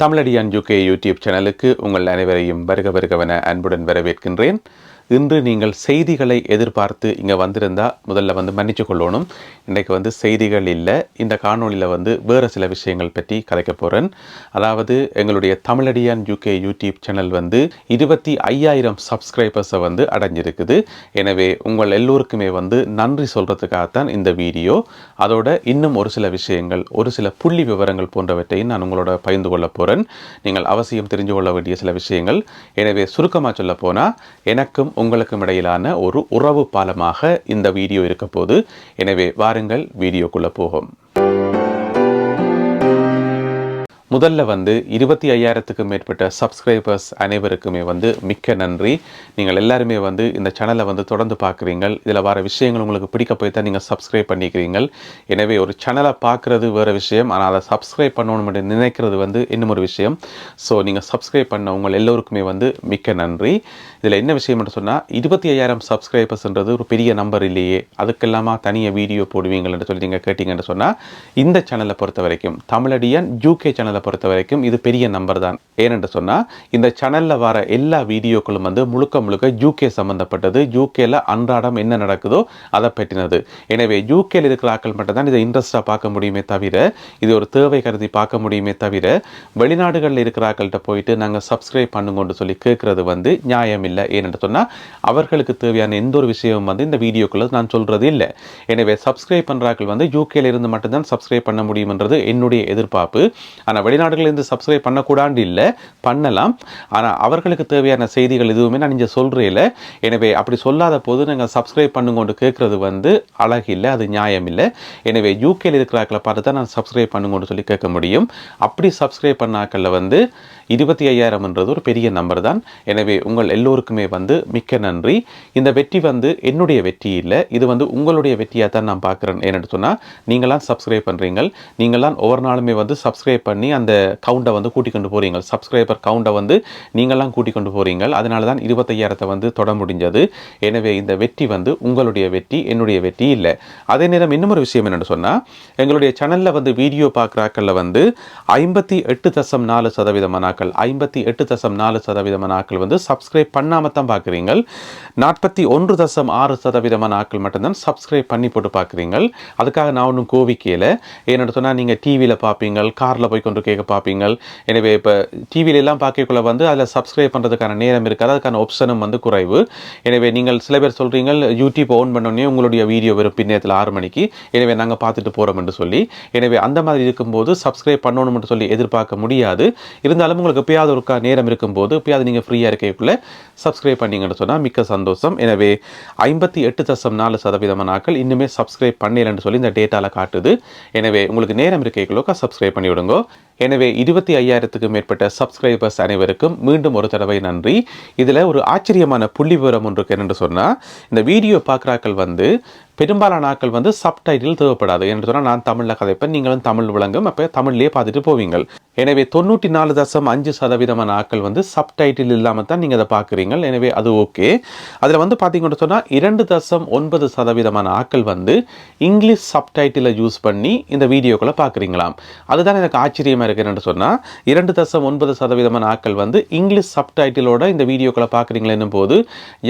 Tamizhadiyan UK YouTube சேனலுக்கு உங்கள் அனைவரையும் வருக வருகவன அன்புடன் வரவேற்கின்றேன். இன்று நீங்கள் செய்திகளை எதிர்பார்த்து இங்கே வந்திருந்தால் முதல்ல வந்து மன்னிச்சு கொள்ளணும். இன்றைக்கு வந்து செய்திகள் இல்லை. இந்த காணொளியில் வந்து வேறு சில விஷயங்கள் பற்றி கலைக்க போகிறேன் அதாவது எங்களுடைய தமிழடியான் யூகே யூடியூப் சேனல் வந்து இருபத்தி ஐயாயிரம் சப்ஸ்கிரைபர்ஸை வந்து அடைஞ்சிருக்குது. எனவே உங்கள் எல்லோருக்குமே வந்து நன்றி சொல்கிறதுக்காகத்தான் இந்த வீடியோ. அதோட இன்னும் ஒரு சில விஷயங்கள் ஒரு சில புள்ளி விவரங்கள் போன்றவற்றையும் நான் உங்களோட பகிர்ந்து கொள்ள போகிறேன் நீங்கள் அவசியம் தெரிஞ்சு கொள்ள வேண்டிய சில விஷயங்கள். எனவே சுருக்கமாக சொல்ல போனால் எனக்கும் உங்களுக்கும் இடையிலான ஒரு உறவு பாலமாக இந்த வீடியோ இருக்க போது எனவே வாருங்கள் வீடியோக்குள்ளே போகும் முதல்ல வந்து இருபத்தி ஐயாயிரத்துக்கும் மேற்பட்ட சப்ஸ்கிரைபர்ஸ் அனைவருக்குமே வந்து மிக்க நன்றி. நீங்கள் எல்லாருமே வந்து இந்த சேனலை வந்து தொடர்ந்து பார்க்குறீங்கள் இதில் வர விஷயங்கள் உங்களுக்கு பிடிக்க போய் தான் நீங்கள் சப்ஸ்கிரைப் பண்ணிக்கிறீங்க எனவே ஒரு சேனலை பார்க்குறது வேறு விஷயம். ஆனால் அதை சப்ஸ்கிரைப் பண்ணணும்னு நினைக்கிறது வந்து இன்னும் ஒரு விஷயம். ஸோ நீங்கள் சப்ஸ்கிரைப் பண்ண உங்கள் எல்லோருக்குமே வந்து மிக்க நன்றி. இதில் என்ன விஷயம்னு சொன்னால் இருபத்தி ஐயாயிரம் சப்ஸ்கிரைபர்ஸ்ன்றது ஒரு பெரிய நம்பர் இல்லையே. அதுக்கெல்லாமா தனியாக வீடியோ போடுவீங்கள்னு சொல்லி நீங்கள் கேட்டிங்கன்னு சொன்னால் இந்த சேனலை பொறுத்த வரைக்கும் தமிழடியன் யூகே சேனலை பொறுத்த வரைக்கும் இது பெரிய நம்பர் தான். ஏனென்று சொன்னால் இந்த சேனலில் வர எல்லா வீடியோக்களும் வந்து முழுக்க முழுக்க யூகே சம்மந்தப்பட்டது யூகேல அன்றாடம் என்ன நடக்குதோ அதை பற்றினது. எனவே யூகேல இருக்கிற ஆக்கள் மட்டும்தான் இதை இன்ட்ரெஸ்டாக பார்க்க முடியுமே தவிர இது ஒரு தேவை கருதி பார்க்க முடியுமே தவிர வெளிநாடுகளில் இருக்கிற ஆக்கள்கிட்ட போயிட்டு நாங்கள் சப்ஸ்கிரைப் பண்ணுங்கன்னு சொல்லி கேட்குறது வந்து நியாயம் இல்லை. ஏனென்று சொன்னால் அவர்களுக்கு தேவையான எந்த ஒரு விஷயமும் வந்து இந்த வீடியோக்குள்ள நான் சொல்கிறது இல்லை. எனவே சப்ஸ்கிரைப் பண்ணுறாக்கள் வந்து யூகேல இருந்து மட்டும்தான் சப்ஸ்கிரைப் பண்ண முடியும்ன்றது என்னுடைய எதிர்பார்ப்பு. ஆனால் வெளிநாடுகளிலிருந்து சப்ஸ்கிரைப் பண்ணக்கூடாண்டு இல்லை பண்ணலாம். ஆனால் அவர்களுக்கு தேவையான செய்திகள் எதுவுமே நான் இங்கே சொல்கிறேன் எனவே அப்படி சொல்லாத போது நாங்கள் சப்ஸ்கிரைப் பண்ணுங்கொண்டு கேட்குறது வந்து அழகு இல்லை அது நியாயம் இல்லை எனவே யூகேல இருக்கிறாக்களை பார்த்து தான் நான் சப்ஸ்கிரைப் பண்ணுங்கன்னு சொல்லி கேட்க முடியும். அப்படி சப்ஸ்கிரைப் பண்ணாக்களில் வந்து இருபத்தி ஐயாயிரம்ன்றது ஒரு பெரிய நம்பர் தான். எனவே உங்கள் எல்லோருக்குமே வந்து மிக்க நன்றி. இந்த வெற்றி வந்து என்னுடைய வெற்றி இல்லை இது வந்து உங்களுடைய வெற்றியாக தான் நான் பார்க்குறேன் ஏன்னு சொன்னால் நீங்களாம் சப்ஸ்கிரைப் பண்ணுறீங்க நீங்களாம் ஒவ்வொரு நாளுமே வந்து சப்ஸ்கிரைப் பண்ணி அந்த கவுண்டை வந்து கூட்டிக் கொண்டு போகிறீங்க சப்ஸ்கிரைபர் கவுண்டை வந்து நீங்களாம் கூட்டிக் கொண்டு போகிறீங்க அதனால தான் இருபத்தையாயிரத்தை வந்து தொட முடிஞ்சது. எனவே இந்த வெற்றி வந்து உங்களுடைய வெற்றி என்னுடைய வெற்றி இல்லை. அதே நேரம் இன்னும் ஒரு விஷயம் என்னென்னு சொன்னால் எங்களுடைய சேனலில் வந்து வீடியோ பார்க்குறாக்களில் வந்து ஐம்பத்தி எட்டு தசம் நாலு சதவீதமான ஆக்கள் ஐம்பத்தி எட்டு தசம் நாலு சதவீதமான ஆக்கள் வந்து சப்ஸ்கிரைப் பண்ணாமல் தான் பார்க்குறீங்க நாற்பத்தி ஒன்று தசம் ஆறு சதவீதமான ஆக்கள் மட்டும்தான் சப்ஸ்கிரைப் பண்ணி போட்டு பார்க்குறீங்க அதுக்காக நான் ஒன்றும் கோவிக்கையில். ஏன்னு சொன்னால் நீங்கள் டிவியில் பார்ப்பீங்க காரில் போய் கொண்டு கேட்க பார்ப்பீங்க எனவே இப்போ டிவியிலெல்லாம் பார்க்கக்குள்ள வந்து அதில் சப்ஸ்கிரைப் பண்ணுறதுக்கான நேரம் இருக்காது அதுக்கான ஆப்ஷனும் வந்து குறைவு. எனவே நீங்கள் சில பேர் சொல்கிறீங்க யூடியூப் ஓன் பண்ணோடனே உங்களுடைய வீடியோ வரும் பின்னேரத்தில் ஆறு மணிக்கு. எனவே நாங்கள் பார்த்துட்டு போகிறோம் என்று சொல்லி. எனவே அந்த மாதிரி இருக்கும்போது சப்ஸ்கிரைப் பண்ணணும்னு சொல்லி எதிர்பார்க்க முடியாது. இருந்தாலும் உங்களுக்கு எப்பயாவது ஒருக்கா நேரம் இருக்கும்போது எப்பயாவது நீங்கள் ஃப்ரீயாக இருக்கக்குள்ள சப்ஸ்கிரைப் பண்ணீங்கன்னு சொன்னால் மிக்க சந்தோஷம். எனவே ஐம்பத்தி எட்டு தசம் நாலு சதவீதமான ஆட்கள் இன்னுமே சப்ஸ்கிரைப் பண்ணலன்னு சொல்லி இந்த டேட்டாவில் காட்டுது. எனவே உங்களுக்கு நேரம் இருக்கைக்குள்ளோக்கா சப்ஸ்கிரைப் பண்ணி விடுங்க. எனவே இருபத்தி ஐயாயிரத்துக்கும் மேற்பட்ட சப்ஸ்கிரைபர்ஸ் அனைவருக்கும் மீண்டும் ஒரு தடவை நன்றி. இதில் ஒரு ஆச்சரியமான புள்ளி விவரம் ஒன்று இருக்கு என்னென்று சொன்னால் இந்த வீடியோ பார்க்குறாக்கள் வந்து பெரும்பாலான ஆட்கள் வந்து சப்டைட்டில் தேவைப்படாது. என்று சொன்னால் நான் தமிழில் கதைப்பேன் நீங்களும் தமிழ் விளங்கும் அப்போ தமிழ்லேயே பார்த்துட்டு போவீங்கள். எனவே தொண்ணூற்றி நாலு தசம் அஞ்சு சதவீதமான ஆட்கள் வந்து சப்டைட்டில் இல்லாமல் தான் நீங்கள் அதை பார்க்குறீங்க எனவே அது ஓகே. அதில் வந்து பார்த்தீங்கன்னு சொன்னால் இரண்டு தசம் ஒன்பது சதவீதமான ஆட்கள் வந்து இங்கிலீஷ் சப்டைட்டிலை யூஸ் பண்ணி இந்த வீடியோக்களை பார்க்குறீங்களாம். அதுதான் எனக்கு ஆச்சரியமாக இருக்குன்னு சொன்னால் இரண்டு தசம் ஒன்பது சதவீதமான ஆட்கள் வந்து இங்கிலீஷ் சப்டைட்டிலோட இந்த வீடியோக்களை பார்க்குறீங்களேன்னும் போது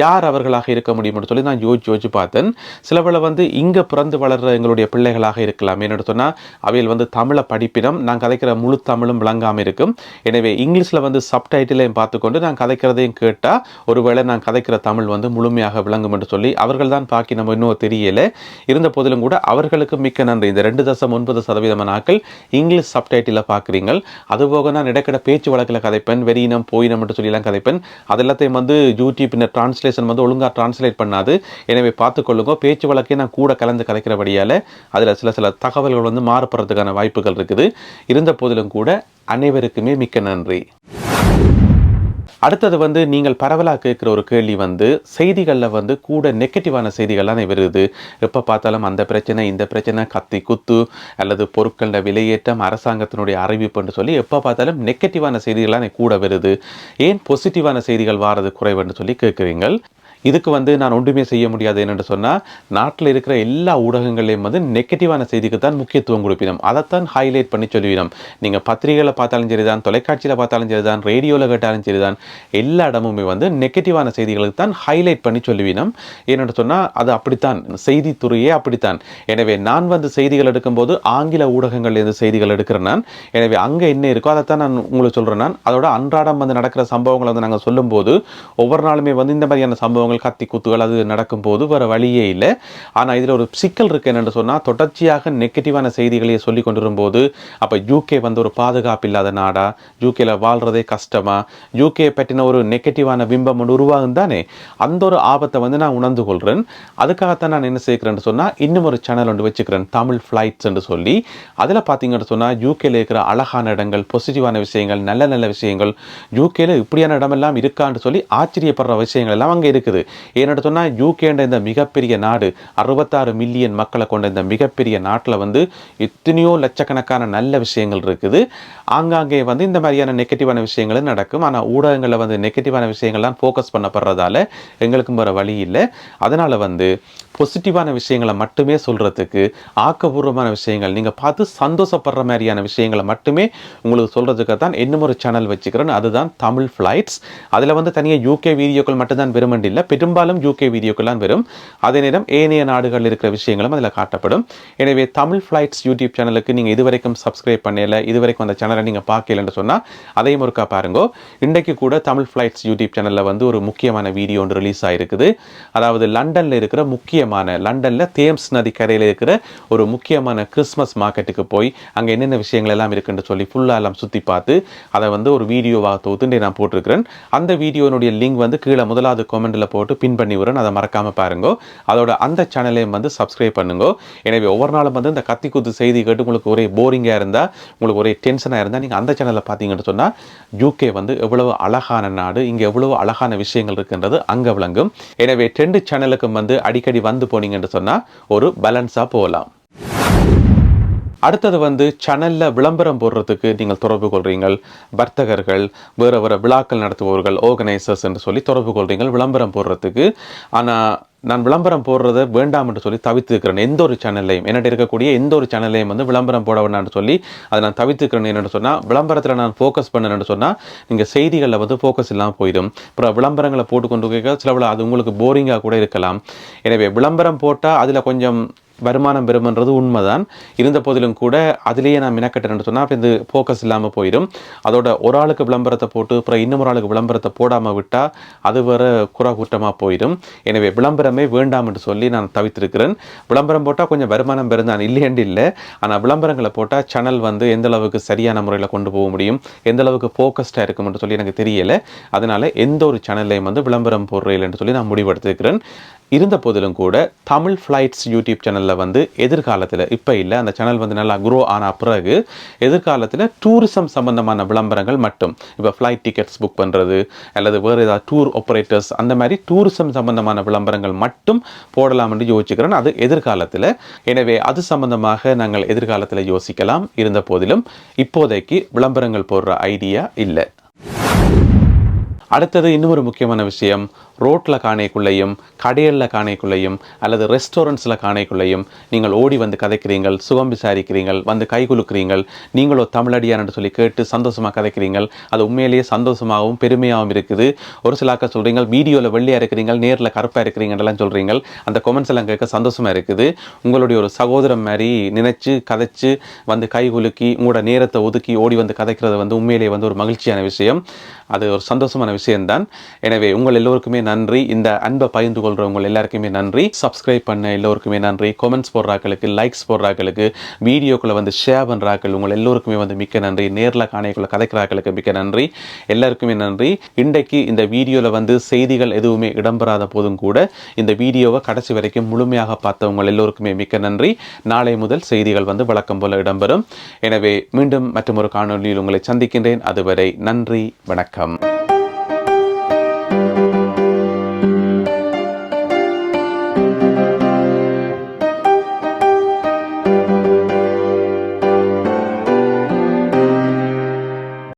யார் அவர்களாக இருக்க முடியும்னு சொல்லி நான் யோசிச்சு யோசிச்சு பார்த்தேன். சில வந்து இங்கே பிறந்து வளர்ற எங்களுடைய பிள்ளைகளாக இருக்கலாம். என்னென்னு சொன்னால் அவையில் வந்து தமிழை படிப்பினம். நான் கதைக்கிற முழு தமிழும் விளங்காமல் இருக்கும். எனவே இங்கிலீஷில் வந்து சப்டைட்டிலையும் பார்த்துக்கொண்டு நான் கதைக்கிறதையும் கேட்டால் ஒருவேளை நான் கதைக்கிற தமிழ் வந்து முழுமையாக விளங்கும் என்று சொல்லி அவர்கள் தான் பாக்கி நம்ம இன்னும் தெரியலை. இருந்த போதிலும் கூட அவர்களுக்கு மிக்க நன்றி. இந்த ரெண்டு தசம் ஒன்பது சதவீதம் நாட்கள் இங்கிலீஷ் சப்டைட்டில் பார்க்குறீங்க அதுபோக நான் இடக்கிட பேச்சு வழக்கில் கதைப்பேன் வெறியினம் போயினம் என்று சொல்லிலாம் கதைப்பேன். அது எல்லாத்தையும் வந்து யூடியூப் இந்த டிரான்ஸ்லேஷன் வந்து ஒழுங்காக டிரான்ஸ்லேட் பண்ணாது. எனவே பார்த்துக்கொள்ளுங்க. பேச்சு வழக்கு நான் கூட கலந்து கலைக்கிறபடியால் அதில் சில சில தகவல்கள் வந்து மாறுபடுறதுக்கான வாய்ப்புகள் இருக்குது. இருந்த போதிலும் கூட அனைவருக்குமே மிக்க நன்றி. அடுத்தது வந்து நீங்கள் பரவலாக கேட்குற ஒரு கேள்வி வந்து செய்திகளில் வந்து கூட நெகட்டிவான செய்திகள்லாம் வருது எப்போ பார்த்தாலும் அந்த பிரச்சனை இந்த பிரச்சனை கத்தி குத்து அல்லது பொருட்களில் விலையேற்றம் அரசாங்கத்தினுடைய அறிவிப்புன்னு சொல்லி எப்போ பார்த்தாலும் நெகட்டிவான செய்திகள்லாம் கூட வருது. ஏன் பாசிட்டிவான செய்திகள் வாரது குறைவுன்னு சொல்லி கேட்குறீங்கள் இதுக்கு வந்து நான் ஒன்றுமே செய்ய முடியாது என்னென்று சொன்னால் நாட்டில் இருக்கிற எல்லா ஊடகங்களையும் வந்து நெகட்டிவான செய்திக்கு தான் முக்கியத்துவம் கொடுப்பினோம். அதைத்தான் ஹைலைட் பண்ணி சொல்லிவிடும். நீங்கள் பத்திரிகையில் பார்த்தாலும் சரிதான் தொலைக்காட்சியில் பார்த்தாலும் சரிதான் ரேடியோவில் கேட்டாலும் சரிதான் எல்லா இடமுமே வந்து நெகட்டிவான செய்திகளுக்கு தான் ஹைலைட் பண்ணி சொல்லிவிடும். என்னென்று சொன்னால் அது அப்படித்தான். செய்தித்துறையே அப்படித்தான். எனவே நான் வந்து செய்திகள் எடுக்கும்போது ஆங்கில ஊடகங்கள்லேருந்து செய்திகள் எடுக்கிறேன் நான். எனவே அங்கே என்ன இருக்கோ அதைத்தான் நான் உங்களுக்கு சொல்கிறேன் நான். அதோட அன்றாடம் வந்து நடக்கிற சம்பவங்களை வந்து நாங்கள் சொல்லும்போது ஒவ்வொரு நாளுமே வந்து இந்த மாதிரியான சம்பவங்கள் கத்தி குத்துகள் அது நடக்கும்போது வேறு வழியே இல்லை. ஆனால் இதில் ஒரு சிக்கல் இருக்கு என்னென்னு சொன்னால் தொடர்ச்சியாக நெகட்டிவான செய்திகளையே சொல்லி கொண்டிருக்கும்போது அப்போ யூகே வந்து ஒரு பாதுகாப்பு இல்லாத நாடா? யூகேல வாழ்றதே கஷ்டமா? யூகே பற்றின ஒரு நெகட்டிவான பிம்பம் ஒன்று உருவாகும் தானே? அந்த ஒரு ஆபத்தை வந்து நான் உணர்ந்து கொள்கிறேன் அதுக்காகத்தான் நான் என்ன செய்கிறேன்னு சொன்னால் இன்னும் ஒரு சேனல் ஒன்று வச்சுக்கிறேன் தமிழ் ஃப்ளைட்ஸ் என்று சொல்லி. அதில் பார்த்தீங்கன்னு சொன்னால் யூகேல இருக்கிற அழகான இடங்கள் பாசிட்டிவான விஷயங்கள் நல்ல நல்ல விஷயங்கள் யூகேல இப்படியான இடமெல்லாம் இருக்கான்னு சொல்லி ஆச்சரியப்படுற விஷயங்கள் எல்லாம் அங்கே இருக்குது. ஏன்னு சொன்னால் யூகேன்ற இந்த மிகப்பெரிய நாடு அறுபத்தாறு மில்லியன் மக்களை கொண்ட இந்த மிகப்பெரிய நாட்டில் வந்து எத்தனையோ லட்சக்கணக்கான நல்ல விஷயங்கள் இருக்குது. ஆங்காங்கே வந்து இந்த மாதிரியான நெகட்டிவான விஷயங்களும் நடக்கும். ஆனால் ஊடகங்களில் வந்து நெகட்டிவான விஷயங்கள்லாம் ஃபோக்கஸ் பண்ணப்படுறதால எங்களுக்கும் வர வழி இல்லை. அதனால் வந்து பாசிட்டிவான விஷயங்களை மட்டுமே சொல்கிறதுக்கு ஆக்கபூர்வமான விஷயங்கள் நீங்கள் பார்த்து சந்தோஷப்படுற மாதிரியான விஷயங்களை மட்டுமே உங்களுக்கு சொல்கிறதுக்கு தான் இன்னும் ஒரு சேனல் வச்சுக்கிறேன். அதுதான் தமிழ் ஃப்ளைட்ஸ் அதில் வந்து தனியாக யூகே வீடியோக்கள் மட்டும்தான் வெறுமண்டி இல்லை. பெரும்பாலும் யூகே வீடியோக்கள்லாம் வரும் அதே நேரம் ஏனைய நாடுகளில் இருக்கிற விஷயங்களும் அதில் காட்டப்படும். எனவே தமிழ் ஃப்ளைட்ஸ் யூடியூப் சேனலுக்கு நீங்கள் இதுவரைக்கும் சப்ஸ்கிரைப் பண்ணல இதுவரைக்கும் அந்த சேனலை நீங்கள் பார்க்கலன்னு சொன்னால் அதையும் ஒருக்கா பாருங்க. இன்றைக்கு கூட தமிழ் ஃப்ளைட்ஸ் யூடியூப் சேனலில் வந்து ஒரு முக்கியமான வீடியோ ஒன்று ரிலீஸ் ஆகிருக்குது அதாவது லண்டனில் இருக்கிற முக்கியமான லண்டனில் தேம்ஸ் நதி கரையில் இருக்கிற ஒரு முக்கியமான கிறிஸ்மஸ் மார்க்கெட்டுக்கு போய் அங்கே என்னென்ன விஷயங்கள் எல்லாம் இருக்குன்னு சொல்லி ஃபுல்லாக எல்லாம் சுற்றி பார்த்து அதை வந்து ஒரு வீடியோவாக தொகுத்து நான் போட்டிருக்கிறேன். அந்த வீடியோனுடைய லிங்க் வந்து கீழே முதலாவது கமெண்ட்டில் போட்டு பின் பண்ணி விடுறேன். அதை மறக்காமல் பாருங்க. அதோட அந்த சேனலையும் வந்து சப்ஸ்கிரைப் பண்ணுங்க. எனவே ஒவ்வொரு நாளும் வந்து இந்த கத்தி குத்து செய்தி கேட்டு உங்களுக்கு ஒரே போரிங்காக இருந்தால் உங்களுக்கு ஒரே டென்ஷனாக இருந்தால் நீங்கள் அந்த சேனலில் பார்த்தீங்கன்னு சொன்னால் யூகே வந்து எவ்வளவு அழகான நாடு இங்கே எவ்வளவு அழகான விஷயங்கள் இருக்குன்றது அங்கே விளங்கும். எனவே ட்ரெண்டு சேனலுக்கும் வந்து அடிக்கடி வந்து போனீங்கன்னு சொன்னால் ஒரு பேலன்ஸாக போகலாம் அடுத்தது வந்து சேனலில் விளம்பரம் போடுறதுக்கு நீங்கள் தொடர்பு கொள்கிறீங்கள் வர்த்தகர்கள் வேறு வேறு விழாக்கள் நடத்துபவர்கள் ஆர்கனைசர்ஸ் என்று சொல்லி தொடர்பு கொள்கிறீங்கள் விளம்பரம் போடுறதுக்கு. ஆனால் நான் விளம்பரம் போடுறத வேண்டாம் என்று சொல்லி தவித்துக்கிறேன் எந்த ஒரு சேனல்லையும் என்னிட்ட இருக்கக்கூடிய எந்த ஒரு சேனல்லையும் வந்து விளம்பரம் போட வேண்டாம்னு சொல்லி அதை நான் தவித்துக்கிறேன் என்னென்னு சொன்னால் விளம்பரத்தில் நான் ஃபோக்கஸ் பண்ணேன்னு சொன்னால் நீங்கள் செய்திகளில் வந்து ஃபோக்கஸ் இல்லாமல் போயிடும். அப்புறம் விளம்பரங்களை போட்டுக்கொண்டு சிலவில் போய் சில அது உங்களுக்கு போரிங்காக கூட இருக்கலாம். எனவே விளம்பரம் போட்டால் அதில் கொஞ்சம் வருமானம் பெறும்ன்றது உண்மைதான். இருந்த போதிலும் கூட அதிலேயே நான் மினக்கட்டேன்னு சொன்னால் அப்போ இந்த ஃபோக்கஸ் இல்லாமல் போயிடும். அதோட ஒரு ஆளுக்கு விளம்பரத்தை போட்டு அப்புறம் இன்னும் ஒரு ஆளுக்கு விளம்பரத்தை போடாமல் விட்டால் அது வேற குறை கூட்டமாக போயிடும். எனவே விளம்பரமே வேண்டாம் என்று சொல்லி நான் தவித்திருக்கிறேன். விளம்பரம் போட்டால் கொஞ்சம் வருமானம் பெறுந்தான் இல்லையண்டு இல்லை. ஆனால் விளம்பரங்களை போட்டால் சேனல் வந்து எந்த அளவுக்கு சரியான முறையில் கொண்டு போக முடியும் எந்த அளவுக்கு ஃபோக்கஸ்டாக இருக்கும்னு சொல்லி எனக்கு தெரியலை. அதனால் எந்த ஒரு சேனல்லையும் வந்து விளம்பரம் போடுறேன் என்று சொல்லி நான் முடிவெடுத்துக்கிறேன் இருந்த போதிலும் கூட தமிழ் ஃப்ளைட்ஸ் யூடியூப் சேனலில் வந்து எதிர்காலத்தில் இப்போ இல்லை அந்த சேனல் வந்து நல்லா குரோ ஆன பிறகு எதிர்காலத்தில் டூரிசம் சம்பந்தமான விளம்பரங்கள் மட்டும் இப்போ ஃப்ளைட் டிக்கெட்ஸ் புக் பண்ணுறது அல்லது வேறு ஏதாவது டூர் ஆப்ரேட்டர்ஸ் அந்த மாதிரி டூரிசம் சம்பந்தமான விளம்பரங்கள் மட்டும் போடலாம் என்று யோசிக்கிறேன். அது எதிர்காலத்தில். எனவே அது சம்பந்தமாக நாங்கள் எதிர்காலத்தில் யோசிக்கலாம். இருந்த போதிலும் இப்போதைக்கு விளம்பரங்கள் போடுற ஐடியா இல்லை. அடுத்தது இன்னும் ஒரு முக்கியமான விஷயம் ரோட்டில் காணைக்குள்ளேயும் கடையில் காணைக்குள்ளேயும் அல்லது ரெஸ்டாரண்ட்ஸில் காணைக்குள்ளேயும் நீங்கள் ஓடி வந்து கதைக்கிறீங்கள் சுகம் விசாரிக்கிறீங்கள் வந்து கை குலுக்கிறீங்கள் நீங்களோ தமிழடியான்னு சொல்லி கேட்டு சந்தோஷமாக கதைக்கிறீங்கள் அது உண்மையிலேயே சந்தோஷமாகவும் பெருமையாகவும் இருக்குது. ஒரு சிலாக்க சொல்கிறீங்க வீடியோவில் வெள்ளையாக இருக்கிறீங்க நேரில் கருப்பாக இருக்கிறீங்கலாம் சொல்கிறீங்க அந்த கொமெண்ட்ஸ் எல்லாம் கேட்க சந்தோஷமாக இருக்குது. உங்களுடைய ஒரு சகோதரம் மாதிரி நினைச்சு கதைச்சு வந்து கை குலுக்கி உங்களோட நேரத்தை ஒதுக்கி ஓடி வந்து கதைக்கிறது வந்து உண்மையிலேயே வந்து ஒரு மகிழ்ச்சியான விஷயம். அது ஒரு சந்தோஷமான விஷயம்தான். எனவே உங்கள் எல்லோருக்குமே நன்றி. இந்த அன்பை பகிர்ந்து கொள்கிறவங்க எல்லாருக்குமே நன்றி. சப்ஸ்கிரைப் பண்ண எல்லோருக்குமே நன்றி. கமெண்ட்ஸ் போடுறாக்களுக்கு லைக்ஸ் போடுறாக்களுக்கு வீடியோக்குள்ளே வந்து ஷேர் பண்ணுறாக்கள் உங்கள் எல்லோருக்குமே வந்து மிக்க நன்றி. நேரில் காணைக்குள்ள கதைக்கிறாக்களுக்கு மிக்க நன்றி. எல்லாருக்குமே நன்றி. இன்றைக்கு இந்த வீடியோவில் வந்து செய்திகள் எதுவுமே இடம்பெறாத போதும் கூட இந்த வீடியோவை கடைசி வரைக்கும் முழுமையாக பார்த்தவங்க எல்லோருக்குமே மிக்க நன்றி. நாளை முதல் செய்திகள் வந்து வழக்கம் போல இடம்பெறும். எனவே மீண்டும் மற்றொரு காணொலியில் உங்களை சந்திக்கின்றேன். அதுவரை நன்றி வணக்கம்.